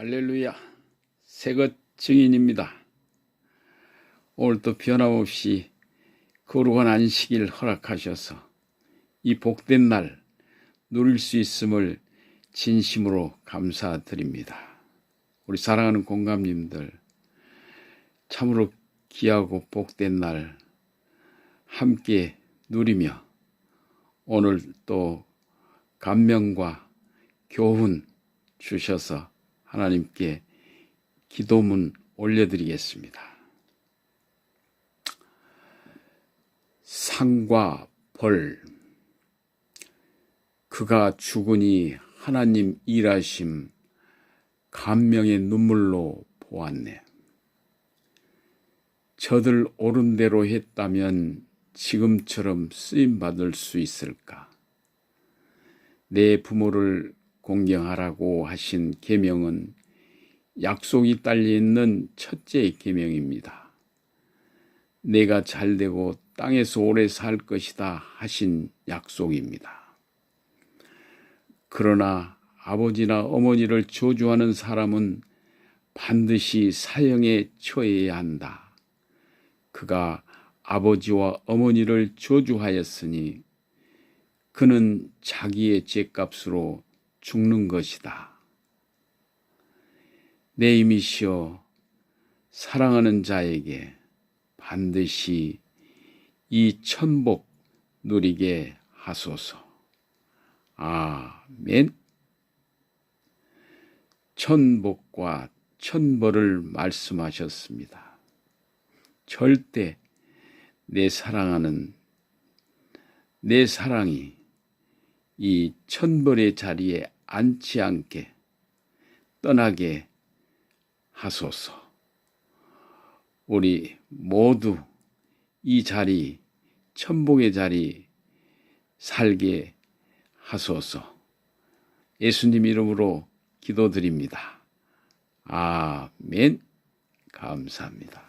할렐루야. 새것 증인입니다. 오늘도 변함없이 거룩한 안식일 허락하셔서 이 복된 날 누릴 수 있음을 진심으로 감사드립니다. 우리 사랑하는 공감님들 참으로 귀하고 복된 날 함께 누리며 오늘 또 감명과 교훈 주셔서 하나님께 기도문 올려드리겠습니다. 상과 벌 그가 죽으니 하나님 일하심 감명의 눈물로 보았네. 저들 옳은 대로 했다면 지금처럼 쓰임 받을 수 있을까? 내 부모를 공경하라고 하신 계명은 약속이 딸려 있는 첫째 계명입니다. 내가 잘되고 땅에서 오래 살 것이다 하신 약속입니다. 그러나 아버지나 어머니를 저주하는 사람은 반드시 사형에 처해야 한다. 그가 아버지와 어머니를 저주하였으니 그는 자기의 죄값으로 죽는 것이다. 내 이미시여 사랑하는 자에게 반드시 이 천복 누리게 하소서. 아멘. 천복과 천벌을 말씀하셨습니다. 절대 내 사랑하는 내 사랑이 이 천벌의 자리에 앉지 않게 떠나게 하소서. 우리 모두 이 자리, 천복의 자리 살게 하소서. 예수님 이름으로 기도드립니다. 아멘. 감사합니다.